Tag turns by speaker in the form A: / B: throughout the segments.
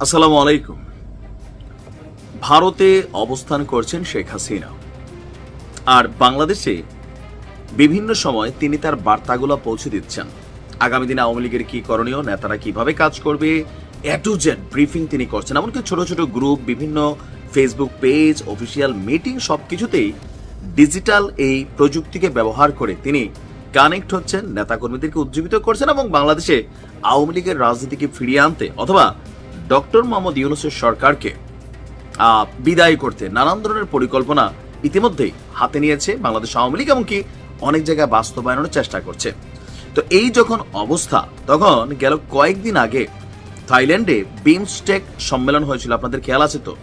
A: আসসালামু আলাইকুম। ভারতে অবস্থান করছেন শেখ হাসিনা। আর বাংলাদেশে বিভিন্ন সময় তিনি তার বার্তাগুলো পৌঁছে দিচ্ছেন। আগামী দিনে আওয়ামী লীগের কি করণীয়, নেতারা কীভাবে কাজ করবে, এ জেড ব্রিফিং তিনি করছেন। এমনকি ছোট ছোট গ্রুপ, বিভিন্ন ফেসবুক পেজ, অফিসিয়াল মিটিং সব কিছুতেই ডিজিটাল এই প্রযুক্তিকে ব্যবহার করে তিনি কানেক্ট হচ্ছেন, নেতাকর্মীদেরকে উজ্জীবিত করছেন এবং বাংলাদেশে আওয়ামী লীগের রাজনীতিকে ফিরিয়ে আনতে অথবা ডক্টর মোহাম্মদ ইউনুসের সরকারকে বিদায় করতে নানান ধরনের পরিকল্পনা ইতিমধ্যেই হাতে নিয়েছে বাংলাদেশ আওয়ামী লীগ এমনকি অনেক জায়গায় বাস্তবায়নের চেষ্টা করছে। তো এই যখন অবস্থা, তখন গেল কয়েকদিন আগে থাইল্যান্ডে বিমস্টেক সম্মেলন হয়েছিল, আপনাদের খেয়াল আছে তো?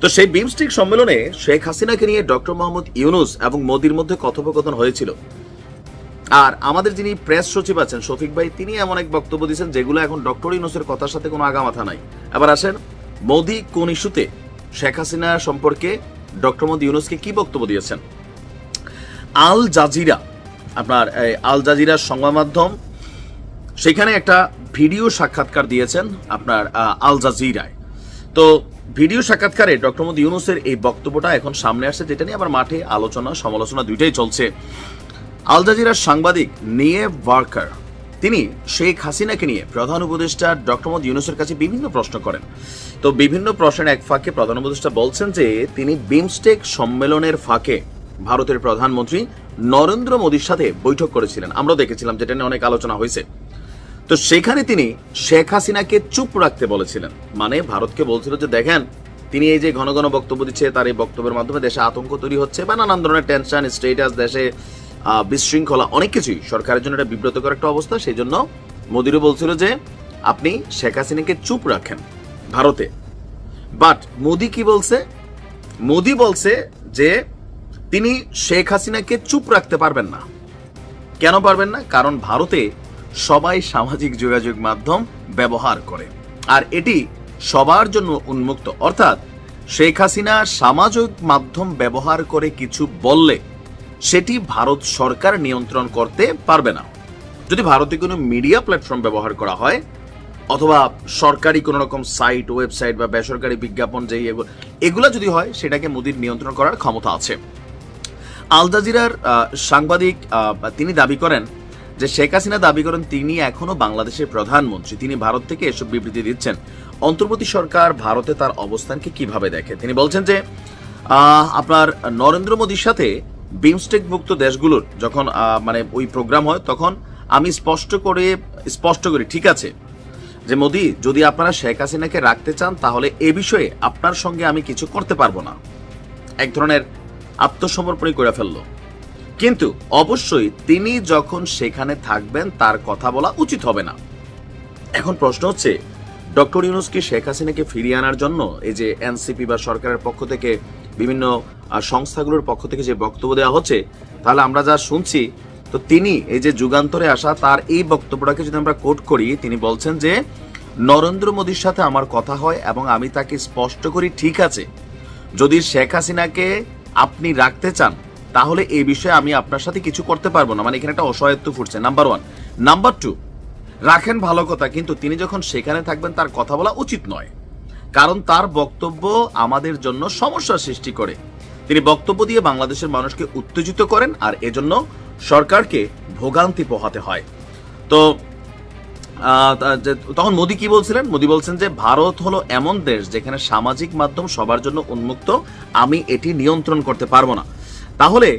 A: তো সেই বিমস্টেক সম্মেলনে শেখ হাসিনাকে নিয়ে ডক্টর মোহাম্মদ ইউনুস এবং মোদির মধ্যে কথোপকথন হয়েছিল। আর আমাদের যিনি প্রেস সচিব আছেন, শফিক ভাই, তিনি এমন এক বক্তব্য দিয়েছেন যেগুলো এখন ডক্টর ইউনুসের কথার সাথে কোনো আগামাথা নাই। এবার আসেন মোদি কোন ইস্যুতে শেখ হাসিনা সম্পর্কে ডক্টর মোদি ইউনুসকে কি বক্তব্য দিয়েছেন? আল জাজিরা, আপনার আল জাজিরার সংবাদ মাধ্যম, সেখানে একটা ভিডিও সাক্ষাৎকার দিয়েছেন আপনার আল জাজিরায়। তো ভিডিও সাক্ষাৎকারে ডক্টর মোদি ইউনুসের এই বক্তব্যটা এখন সামনে আসছে, যেটা নিয়ে আবার মাঠে আলোচনা, সমালোচনা দুইটাই চলছে। আল জাজিরার সাংবাদিক নিয়ে ওয়ার্কার। তিনি শেখ হাসিনাকে নিয়ে প্রধান উপদেষ্টা ডক্টর মোহাম্মদ ইউনুসের কাছে বিভিন্ন প্রশ্ন করেন। তো বিভিন্ন প্রশ্নের এক ফাঁকে প্রধান উপদেষ্টা বলছেন যে, তিনি বিমস্টেক সম্মেলনের ফাঁকে ভারতের প্রধানমন্ত্রী নরেন্দ্র মোদীর সাথে বৈঠক করেছিলেন। আমরা দেখেছিলাম যেটা নিয়ে অনেক আলোচনা হয়েছে। তো সেখানে তিনি শেখ হাসিনাকে চুপ রাখতে বলেছিলেন। মানে ভারতকে বলছিল যে, দেখেন, তিনি এই যে ঘন ঘন বক্তব্য দিচ্ছে, তার এই বক্তব্যের মাধ্যমে দেশে আতঙ্ক তৈরি হচ্ছে বা নানান ধরনের টেনশন স্টেটাস দেশে বিশৃঙ্খলা অনেক কিছুই। সরকারের জন্য একটা বিব্রতকর একটা অবস্থা সেই জন্য মোদিরও বলছিল যে আপনি শেখ হাসিনাকে চুপ রাখেন ভারতে। বাট মোদি কি বলছে? মোদি বলছে যে তিনি শেখ হাসিনাকে চুপ রাখতে পারবেন না। কেন পারবেন না? কারণ ভারতে সবাই সামাজিক যোগাযোগ মাধ্যম ব্যবহার করে। আর এটি সবার জন্য উন্মুক্ত। অর্থাৎ শেখ হাসিনা সামাজিক মাধ্যম ব্যবহার করে কিছু বললে সেটি ভারত সরকার নিয়ন্ত্রণ করতে পারবে না। যদি ভারতে কোনো মিডিয়া প্ল্যাটফর্ম ব্যবহার করা হয়, অথবা সরকারি কোনো রকম সাইট ওয়েবসাইট বা বেসরকারি বিজ্ঞাপন যে এগুলো যদি হয়, সেটাকে মোদির নিয়ন্ত্রণ করার ক্ষমতা আছে। আল জাজিরার সাংবাদিক তিনি দাবি করেন যে শেখ হাসিনা দাবি করেন তিনি এখনও বাংলাদেশের প্রধানমন্ত্রী। তিনি ভারত থেকে এসব বিবৃতি দিচ্ছেন। অন্তর্বর্তী সরকার ভারতে তার অবস্থানকে কীভাবে দেখে? তিনি বলছেন যে আপনার নরেন্দ্র মোদীর সাথে বিমস্টেকভুক্ত দেশগুলোর যখন মানে ওই প্রোগ্রাম হয়, তখন আমি স্পষ্ট করে, স্পষ্ট করি, ঠিক আছে? যে মোদি, যদি আপনারা শেখ হাসিনাকে রাখতে চান, তাহলে এ বিষয়ে আপনার সঙ্গে আমি কিছু করতে পারব না। এক ধরনের আত্মসমর্পণই করে ফেলল। কিন্তু অবশ্যই তিনি যখন সেখানে থাকবেন, তার কথা বলা উচিত হবে না। এখন প্রশ্ন হচ্ছে, ডক্টর ইউনুস কি শেখ হাসিনাকে ফিরিয়ে আনার জন্য এই যে এনসিপি বা সরকারের পক্ষ থেকে বিভিন্ন সংস্থাগুলোর পক্ষ থেকে যে বক্তব্য দেওয়া হচ্ছে, তাহলে আমরা যা শুনছি, তো তিনি এই যে যুগান্তরে আসা, তার এই বক্তব্যটাকে যদি আমরা কোট করি, তিনি বলছেন যে, নরেন্দ্র মোদীর সাথে আমার কথা হয় এবং আমি তাকে স্পষ্ট করি, ঠিক আছে। যদি শেখ হাসিনাকে আপনি রাখতে চান, তাহলে এই বিষয়ে আমি আপনার সাথে কিছু করতে পারব না। মানে এখানে একটা অসহায়ত্ব ফুটছে নাম্বার ওয়ান নাম্বার টু রাখেন ভালো কথা, কিন্তু তিনি যখন সেখানে থাকবেন, তার কথা বলা উচিত নয়। কারণ তার বক্তব্য আমাদের জন্য সমস্যার সৃষ্টি করে। তিনি বক্তব্য দিয়ে বাংলাদেশের মানুষকে উত্তেজিত করেন আর এজন্য সরকারকে ভোগান্তি পোহাতে হয়। তো তখন মোদী কি বলছিলেন? মোদী বলছেন যে, ভারত হলো এমন দেশ যেখানে সামাজিক মাধ্যম সবার জন্য উন্মুক্ত, আমি এটি নিয়ন্ত্রণ করতে পারব না। তাহলে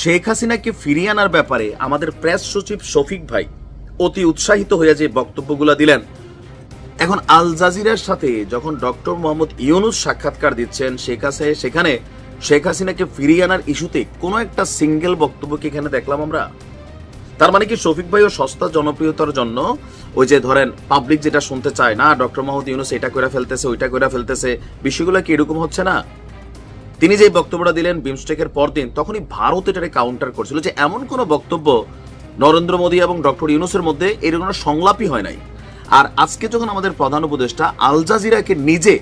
A: শেখ হাসিনাকে ফিরিয়ে আনার ব্যাপারে আমাদের প্রেস সচিব শফিক ভাই অতি উৎসাহিত হয়ে যে বক্তব্যগুলো দিলেন। এখন আল জাজিরার সাথে যখন ডক্টর মোহাম্মদ ইউনুস সাক্ষাৎকার দিচ্ছেন, শেখ হাসে সেখানে শেখ হাসিনাকে ফিরিয়ে আনার ইস্যুতে কোনো একটা সিঙ্গেল বক্তব্য কি এখানে দেখলাম আমরা। তার মানে কি শফিক ভাইও সস্তা জনপ্রিয়তার জন্য ওই যে ধরেন পাবলিক যেটা শুনতে চায়, না, ডক্টর মোহাম্মদ ইউনুস এটা করে ফেলতেছে, ওইটা করে ফেলতেছে, বিষয়গুলো কি এরকম হচ্ছে না? তিনি যে বক্তব্যটা দিলেন বিমস্টেকের পরদিন তখনই ভারত এটাকে কাউন্টার করছিল যে এমন কোনো বক্তব্য নরেন্দ্র মোদী এবং ডক্টর ইউনুসের মধ্যে এরকম সংলাপই হয় নাই। আর আজকে যখন আমাদের প্রধান উপদেষ্টা আল জাজিরাকে নিজে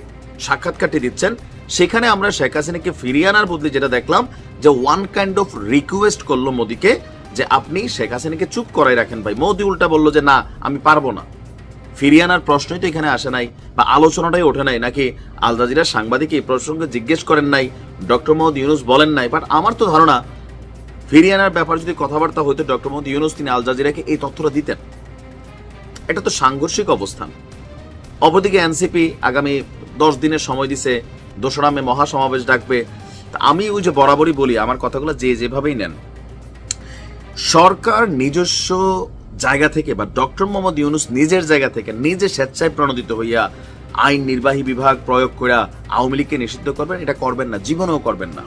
A: সাক্ষাৎকারটি দিচ্ছেন সেখানে আমরা শেখ হাসিনাকে ফিরিয়ে আনার বদলে যেটা দেখলাম, যে ওয়ান কাইন্ড অফ রিকোয়েস্ট করল মোদীকে, যে আপনি শেখ হাসিনাকে চুপ করাই রাখেন ভাই। মোদি উল্টা বলল যে, না, আমি পারব না। ফিরিয়ে আনার প্রশ্নই তো এখানে আসে নাই, বা আলোচনাটাই ওঠে নাই, নাকি আল জাজিরা সাংবাদিক এই প্রসঙ্গে জিজ্ঞেস করেন নাই, ডক্টর মোহাম্মদ ইউনুস বলেন নাই? বাট আমার তো ধারণা, ফিরিয়ে আনার ব্যাপারে যদি কথাবার্তা হতো ডক্টর মোহাম্মদ ইউনুস তিনি আল জাজিরাকে এই তথ্যটা দিতেন। এটা তো সাংঘর্ষিক অবস্থান। অপরদিকে এনসিপি আগামী দশ দিনের সময় দিছে দোসরা মে মহাসমাবেশ ডাকবে। আমি ওই যে বরাবরই বলি, আমার কথাগুলো যে যেভাবেই নেন। সরকার নিজস্ব জায়গা থেকে বা ডক্টর মোহাম্মদ ইউনুস নিজের জায়গা থেকে নিজে স্বেচ্ছায় প্রণোদিত হইয়া আইন নির্বাহী বিভাগ প্রয়োগ করে আওয়ামী লীগকে নিষিদ্ধ করবেন, এটা করবেন না, জীবনেও করবেন না।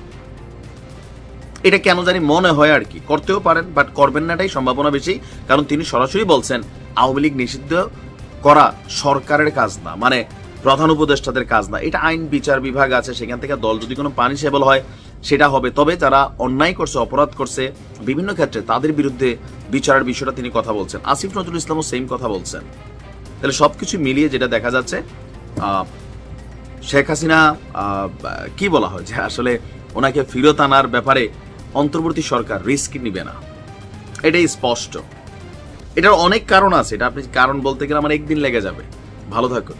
A: এটা কেন জানি মনে হয় আর কি, করতেও পারেন বাট করবেন নাটাই সম্ভাবনা বেশি, কারণ তিনি সরাসরি বলছেন, আওয়ামী লীগ নিষিদ্ধ করা সরকারের কাজ না। মানে প্রধান উপদেষ্টাদের কাজ না। এটা আইন বিচার বিভাগ আছে, সেখান থেকে দল যদি কোনো পানিশেবল হয়, সেটা হবে। তবে যারা অন্যায় করছে, অপরাধ করছে, বিভিন্ন ক্ষেত্রে তাদের বিরুদ্ধে বিচারের বিষয়টা তিনি কথা বলছেন। আসিফ নজরুল ইসলামও সেম কথা বলছেন। তাহলে সবকিছু মিলিয়ে যেটা দেখা যাচ্ছে শেখ হাসিনা কি বলা হয় যে আসলে ওনাকে ফিরত আনার ব্যাপারে অন্তর্বর্তী সরকার রিস্ক নিবে না। এটাই স্পষ্ট। এটার অনেক কারণ আছে। এটা আপনি কারণ বলতে গেলে আমার একদিন লেগে যাবে। ভালো থাকুন।